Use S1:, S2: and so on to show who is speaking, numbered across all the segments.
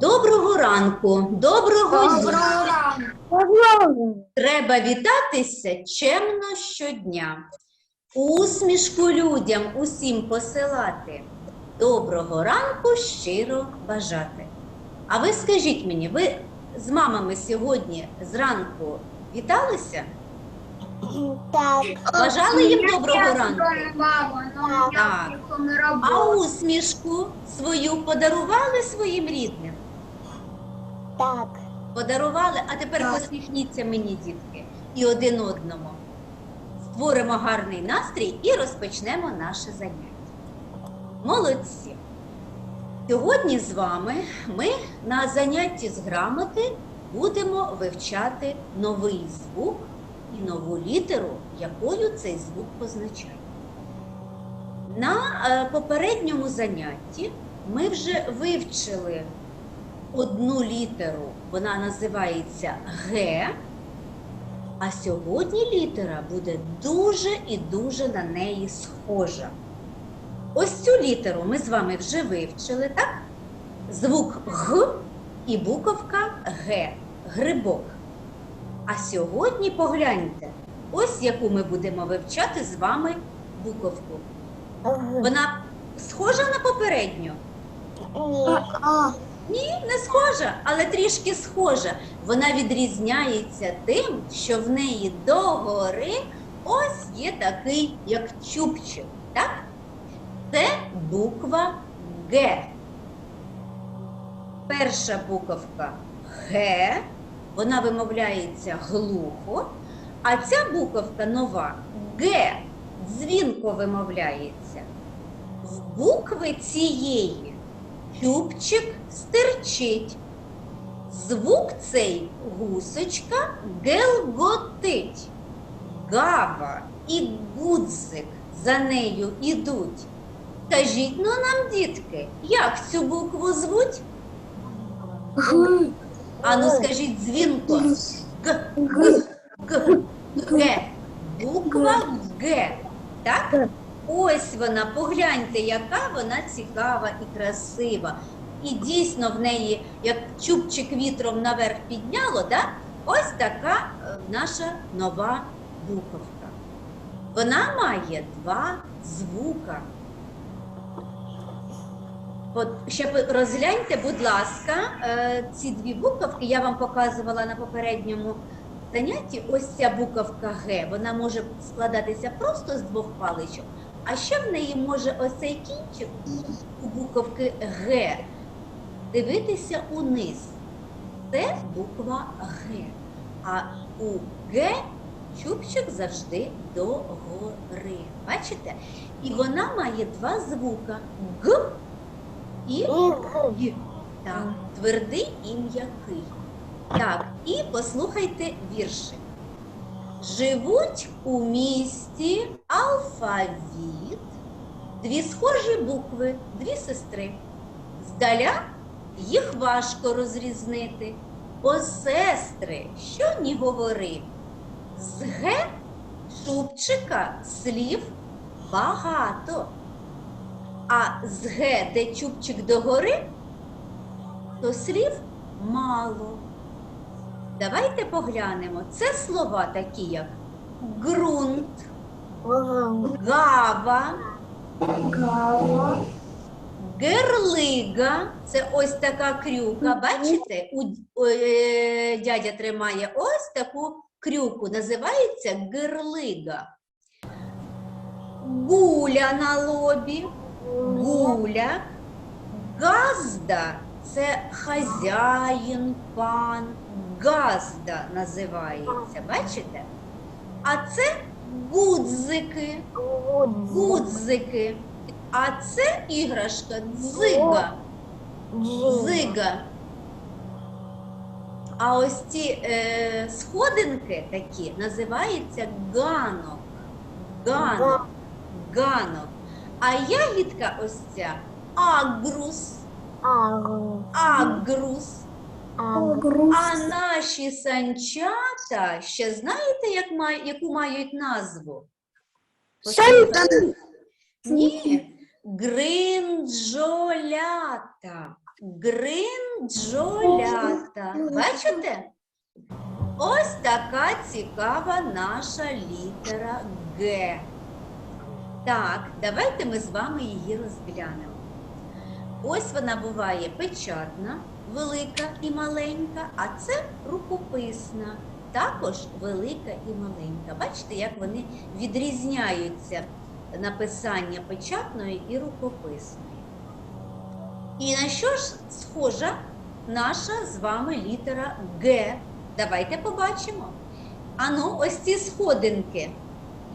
S1: Доброго ранку, доброго дня.
S2: ранку.
S1: Треба вітатися чемно щодня. Усмішку людям усім посилати. Доброго ранку щиро бажати. А ви скажіть мені, ви з мамами сьогодні зранку віталися?
S2: Так.
S1: Бажали їм доброго ранку?
S3: Ну
S1: Так. А усмішку свою подарували своїм рідним?
S2: Так.
S1: Подарували, а тепер посміхніться мені, дітки, і один одному. Створимо гарний настрій і розпочнемо наше заняття. Молодці! Сьогодні з вами ми на занятті з грамоти будемо вивчати новий звук і нову літеру, якою цей звук позначає. На е, попередньому занятті ми вже вивчили одну літеру, вона називається Г. А сьогодні літера буде дуже і дуже на неї схожа. Ось цю літеру ми з вами вже вивчили, так? Звук Г і буковка Г. Грибок. А сьогодні погляньте, ось яку ми будемо вивчати з вами буковку. Вона схожа на попередню?
S2: Ні.
S1: Не схожа, але трішки схожа. Вона відрізняється тим, що в неї догори ось є такий, як чубчик. Так? Це буква Г. Перша буковка Г, вона вимовляється глухо, а ця буковка нова Г дзвінко вимовляється. В букви цієї Чубчик стирчить. Звук цей гусочка гелготить. Гава і гудзик за нею ідуть. Кажіть ну нам, дітки, як цю букву звуть? Ану, скажіть дзвінко. Г, г, г, г. Буква Г. Так? Ось вона, погляньте, яка вона цікава і красива. І дійсно в неї, як чубчик вітром наверх підняло, да? ось така е, наша нова буковка. Вона має два звука. От ще розгляньте, будь ласка, е, ці дві буковки я вам показувала на попередньому занятті. Ось ця буковка Г, вона може складатися просто з двох паличок. А ще в неї може ось цей кінчик у буковки Г дивитися униз. Це буква Г. А у Г чубчик завжди догори. Бачите? І вона має два звука Г і Й. Так, твердий і м'який. Так, і послухайте віршик. Живуть у місті алфавіт, дві схожі букви, дві сестри. Здаля їх важко розрізнити, бо сестри, що ні говори. З Г чубчика слів багато. А з Г, де чубчик догори, то слів мало. Давайте поглянемо. Це слова такі, як ґрунт, гава, герлига. Це ось така крюка. Бачите? У, е, дядя тримає ось таку крюку. Називається герлига. Гуля на лобі. Гуля. Газда це хазяїн, пан. Газда називається. Бачите? А це гудзики. Гудзики. А це іграшка дзига. Дзига. А ось ці е, сходинки такі називаються ганок. Ганок. Ганок. А ягідка ось ця агрус. Агрус. А наші санчата ще знаєте, як має, яку мають назву? Ні. Гринджолята. Гринджолята. Бачите? Ось така цікава наша літера Г. Так, давайте ми з вами її розглянемо. Ось вона буває печатна, велика і маленька, а це рукописна, також велика і маленька. Бачите, як вони відрізняються написання печатної і рукописної. І на що ж схожа наша з вами літера Г? Давайте побачимо. Ану, ось ці сходинки.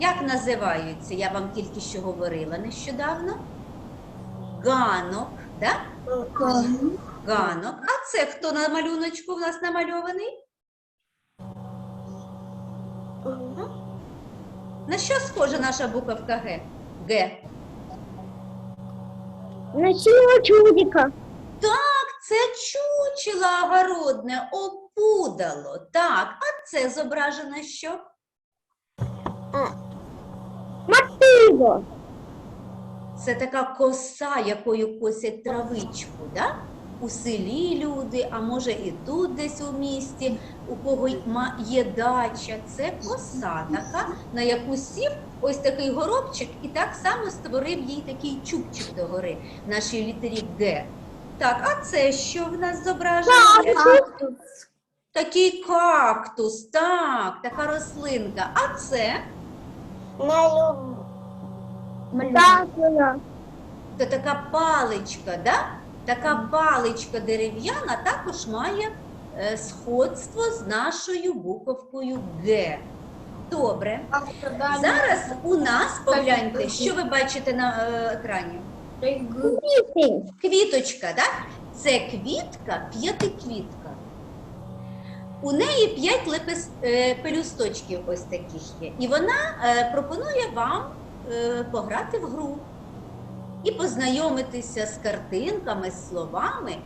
S1: Як називаються? Я вам тільки що говорила нещодавно. Ганок, да? Ганок. А це хто на малюночку в нас намальований? На що схожа наша буковка Г? Г.
S2: На чего чудика?
S1: Це чучело огородне, опудало. Так, а це зображено що?
S2: Мотыго.
S1: Це така коса, якою косять травичку, да? У селі люди, а може і тут десь у місті, у кого є дача. Це коса така, на яку сів ось такий горобчик і так само створив їй такий чубчик догори, нашій літері Г. Так, а це що в нас зображено? Такий кактус, так, така рослинка. А це.
S2: Так, вона.
S1: то така паличка, да? Така паличка дерев'яна також має е, сходство з нашою буковкою Г. Добре. Зараз у нас, погляньте, що ви бачите на е, екрані? Квіточка, так? Це квітка, п'ятиквітка. У неї п'ять лепес, е, пелюсточків ось таких є. І вона пропонує вам пограти в гру і познайомитися з картинками, з словами,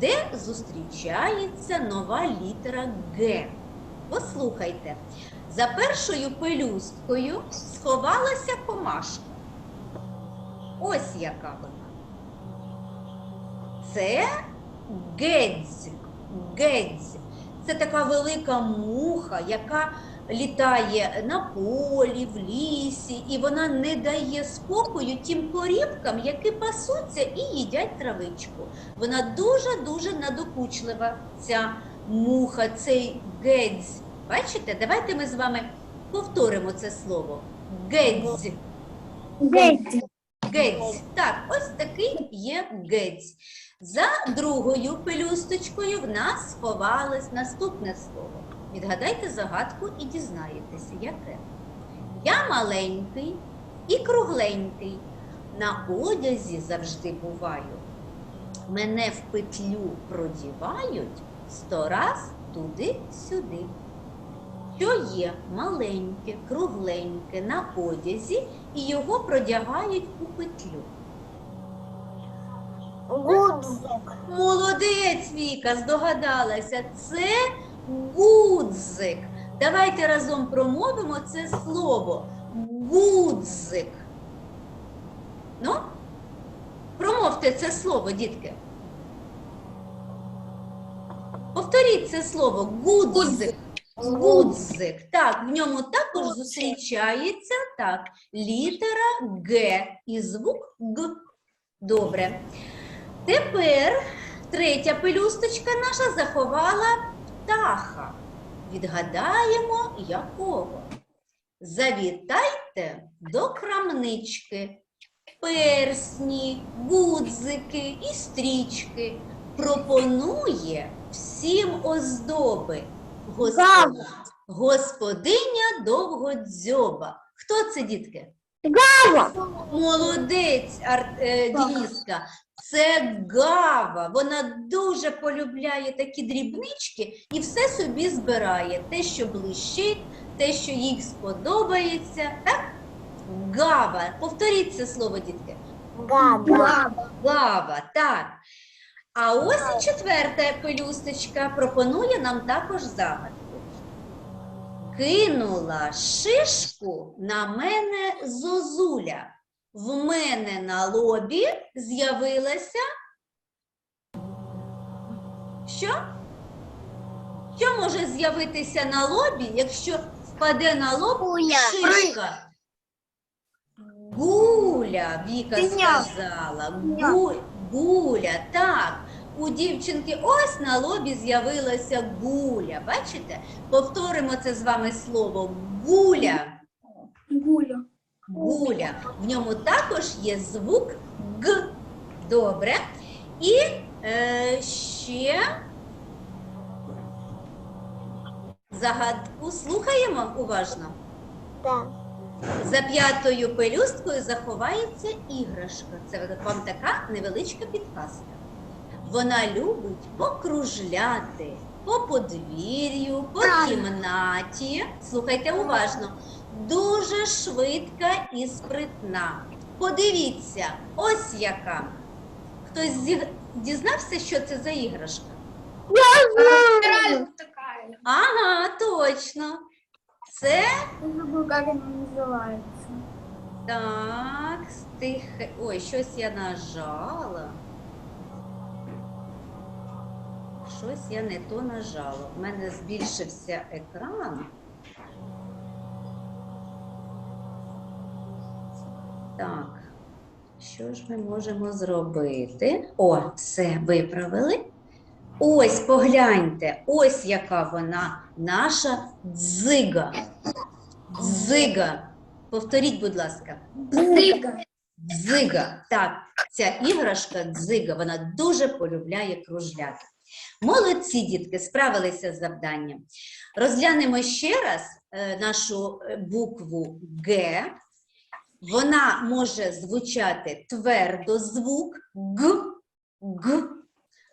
S1: де зустрічається нова літера Г. Послухайте, за першою пелюсткою сховалася комашка. Ось яка вона. Це гедзь. Гедзь. Це така велика муха, яка літає на полі, в лісі, і вона не дає спокою тим корівкам, які пасуться і їдять травичку. Вона дуже-дуже надокучлива, ця муха, цей гедзь. Бачите, давайте ми з вами повторимо це слово. Гедзь.
S2: Геть.
S1: Гець. Так, ось такий є гець. За другою пелюсточкою в нас сховалось наступне слово. Відгадайте загадку і дізнаєтеся, яке. Я маленький і кругленький. На одязі завжди буваю. Мене в петлю продівають сто раз туди-сюди. Що є маленьке, кругленьке на одязі і його продягають у петлю.
S2: Гудзик.
S1: Молодець, Віка, здогадалася. Це гудзик. Давайте разом промовимо це слово. Гудзик. Ну, промовте це слово, дітки. Повторіть це слово гудзик. Гудзик. Так, в ньому також зустрічається так, літера Г і звук Г. Добре. Тепер третя пелюсточка наша заховала птаха. Відгадаємо, якого. Завітайте до крамнички. Персні, гудзики і стрічки. Пропонує всім оздоби. Господ... Господиня довгодзьоба. Хто це, дітки?
S2: Гава.
S1: Молодець, Ар... е, Дініска. Це гава. Вона дуже полюбляє такі дрібнички і все собі збирає. Те, що блищить, те, що їй сподобається. Так? Гава. Повторіть це слово, дітки.
S2: Гава.
S1: Гава, так. А ось і четверта пелюсточка пропонує нам також загадку. Кинула шишку на мене зозуля. В мене на лобі з'явилася Що? Що може з'явитися на лобі, якщо впаде на лоб
S2: Гуля.
S1: шишка? Гуля, Віка сказала. Гу, гуля, так. У дівчинки ось на лобі з'явилася гуля. Бачите? Повторимо це з вами слово гуля.
S2: Гуля.
S1: Гуля. В ньому також є звук Г. Добре. І е, ще загадку слухаємо уважно. За п'ятою пелюсткою заховається іграшка. Це вам така невеличка підказка. Вона любить покружляти по подвір'ю, по кімнаті. Слухайте уважно. Дуже швидка і спритна. Подивіться, ось яка. Хтось зі- дізнався, що це за іграшка?
S2: Спираль такая.
S1: Ага, точно. Це
S2: Я забыл, как она называется.
S1: Так, стих. Ой, щось я нажала. Щось я не то нажала. У мене збільшився екран. Так, що ж ми можемо зробити? О, все, виправили. Ось, погляньте, ось яка вона, наша дзига. Дзига. Повторіть, будь ласка.
S2: Зыга.
S1: Дзига. Так, ця іграшка дзига, вона дуже полюбляє кружляти. Молодці, дітки, справилися з завданням. Розглянемо ще раз е, нашу е, букву Г. Вона може звучати твердо звук Г, Г,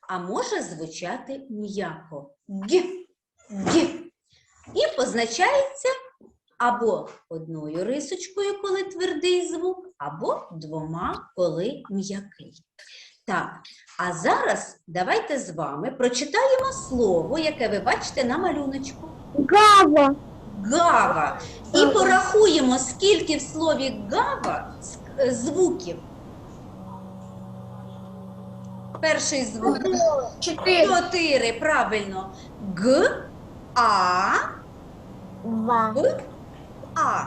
S1: а може звучати м'яко Г, Г. І позначається або одною рисочкою, коли твердий звук, або двома, коли м'який. Так, а зараз давайте з вами прочитаємо слово, яке ви бачите на малюночку.
S2: Гава.
S1: Гава. І порахуємо, скільки в слові гава е, звуків. Перший звук.
S2: Четыре.
S1: Чотири, правильно. Г, А,
S2: Два.
S1: Б, А.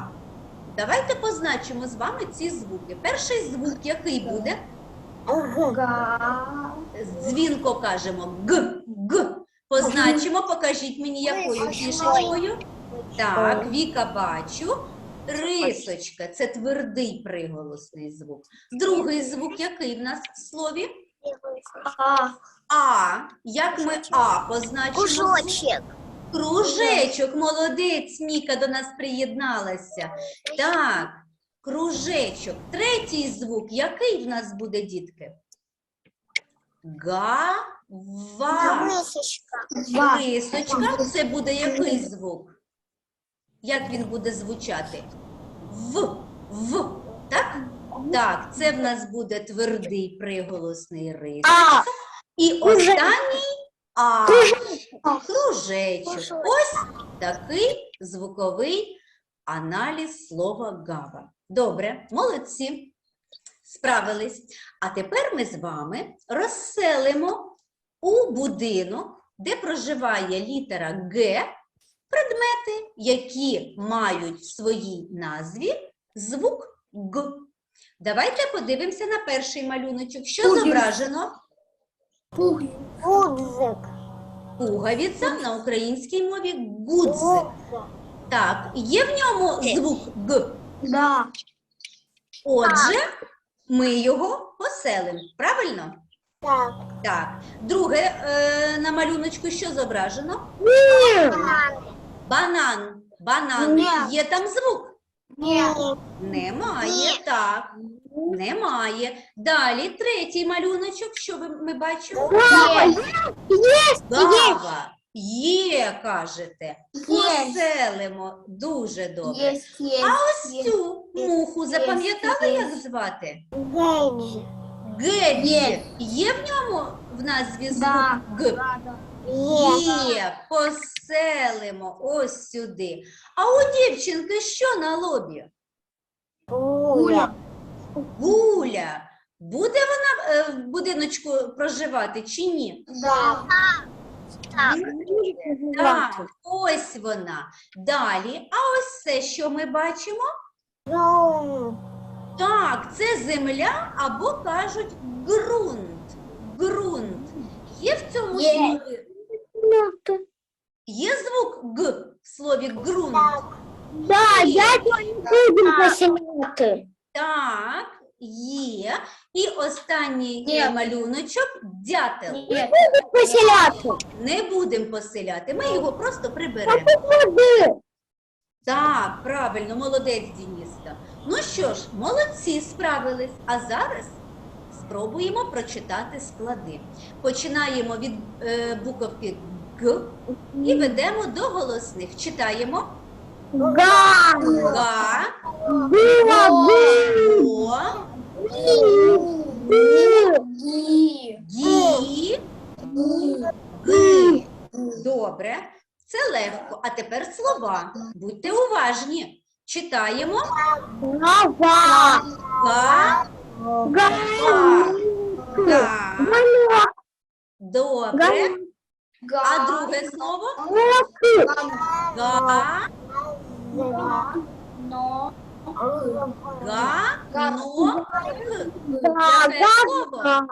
S1: Давайте позначимо з вами ці звуки. Перший звук, який буде?
S2: Га.
S1: Дзвінко кажемо Г, Г. Позначимо, покажіть мені якою фішечкою. Так, Віка бачу. Рисочка це твердий приголосний звук. Другий звук, який в нас в слові?
S2: А.
S1: А. Як ми А позначимо?
S2: Кушочек.
S1: Кружечок, молодець, Міка до нас приєдналася. Так, кружечок. Третій звук, який в нас буде, дітки? Га-ва.
S2: Два.
S1: Рисочка, це буде який звук? Як він буде звучати? В, в, так? Так, це в нас буде твердий приголосний рис.
S2: А.
S1: І останній А.
S2: Кружечок.
S1: Ось такий звуковий аналіз слова гава. Добре, молодці. Справились. А тепер ми з вами розселимо у будинок, де проживає літера Г, предмети, які мають в своїй назві звук Г. Давайте подивимося на перший малюночок. Що
S2: Пугові.
S1: зображено?
S2: Гудзик.
S1: Пуговиця на українській мові гудзик. Так, є в ньому звук Г.
S2: Да.
S1: Отже, ми його поселимо. Правильно?
S2: Так.
S1: Так. Друге е, на малюночку що зображено? Банан. Банан.
S2: Ні.
S1: Є там звук?
S2: Нет.
S1: Немає.
S2: Ні.
S1: Так. Немає. Далі третій малюночок. Що ви, ми бачимо? Гава. Є, кажете.
S2: Є.
S1: кажете, Поселимо. Дуже добре.
S2: Есть, есть.
S1: Ось цю муху запам'ятали, як звати?
S2: Гейджи.
S1: Геджі.
S2: Є.
S1: Є в ньому в назві звук
S2: Да.
S1: Г?
S2: Да, да.
S1: Є. Поселимо ось сюди. А у дівчинки що на лобі?
S2: Гуля.
S1: Гуля. Буде вона е, в будиночку проживати чи ні?
S2: Да.
S1: Так, Так, ось вона. Далі, а ось це, що ми бачимо? Так, це земля або кажуть ґрунт. Ґрунт. Є в цьому
S2: Є.
S1: слові? Є звук г в слові ґрунт?
S2: Так.
S3: Да, я не буду поселяти.
S1: Так, є. І останній
S2: Ні.
S1: малюночок дятел.
S3: Поселяти.
S1: Не будемо поселяти, ми його просто приберемо. Так, правильно, молодець, Дініска. Ну що ж, молодці справились. А зараз спробуємо прочитати склади. Починаємо від е, буковки Г і ведемо до голосних. Читаємо
S3: Га.
S1: Га,
S3: Була.
S1: Добре, це легко. А тепер слова. Будьте уважні. Читаємо
S3: Гава.
S1: Га,
S3: Га.
S1: Га.
S3: Га.
S1: Добре. А друге слово? Га, га, но, г. Яке слово?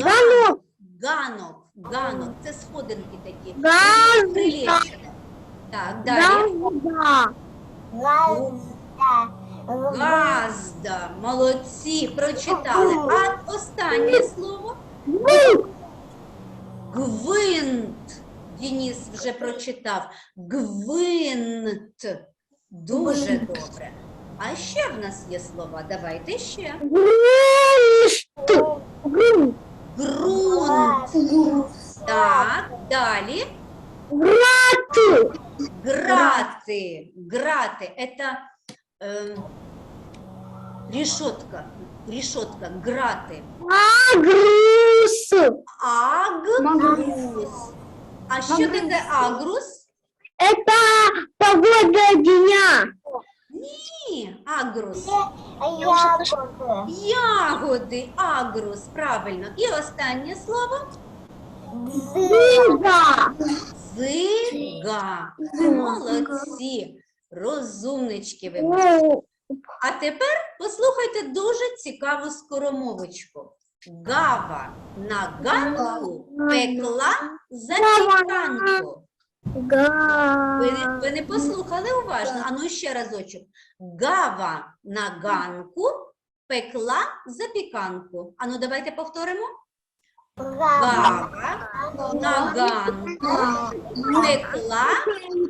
S3: Ганок.
S1: Ганок. Ганок. Це сходинки такі.
S3: Газда.
S1: Так, далі.
S3: Газда.
S1: Газда. Молодці, прочитали. А останнє слово?
S3: Гвинт.
S1: Деніс вже прочитав. Гвинт. Дуже добре. А ще в нас є слова. Давайте ще.
S3: Гриншт. Гринт.
S1: Ґрунт. Так, далі.
S3: Грати.
S1: Грати. Грати. Это э, решетка. Решетка. Грати.
S3: Агрус.
S1: Агрус. А що таке агрус?
S3: Это погода дня.
S1: Ні, агрус.
S2: Ягоди.
S1: Ягоди, агрус, правильно. І останнє слово
S3: Зига.
S1: зига. Молодці, розумнички ви. А тепер послухайте дуже цікаву скоромовочку. Гава на ганку пекла запіканку.
S3: Га.
S1: Ви, не- ви не послухали уважно? А ну ще разочок. Гава на ганку пекла запіканку. А ну давайте повторимо. Гава на ганку пекла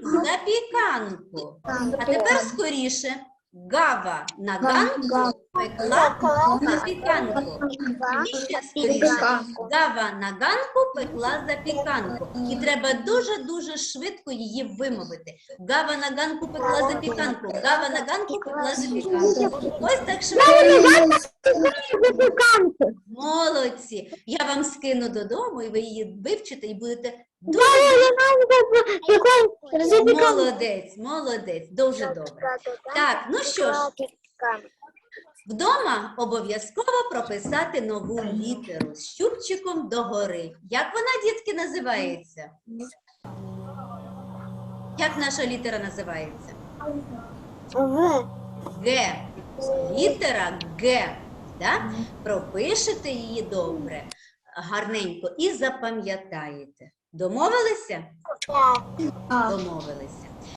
S1: запіканку. А тепер скоріше. Гава на ганку пекла запіканку. І ще. Гава на ганку пекла запіканку. І треба дуже-дуже швидко її вимовити. Гава на ганку пекла запіканку. Гава на ганку пекла запіканку. Ось так швидко. Молодці. Я вам скину додому, і ви її вивчите і будете
S3: Запіканку.
S1: молодець, молодець, дуже добре. Так, ну що ж, вдома обов'язково прописати нову літеру з щупчиком догори. Як вона, дітки, називається? Як наша літера називається?
S2: В.
S1: Г. Літера Г. Да? Пропишете її добре, гарненько і запам'ятаєте. Домовилися?
S2: Так.
S1: Домовилися.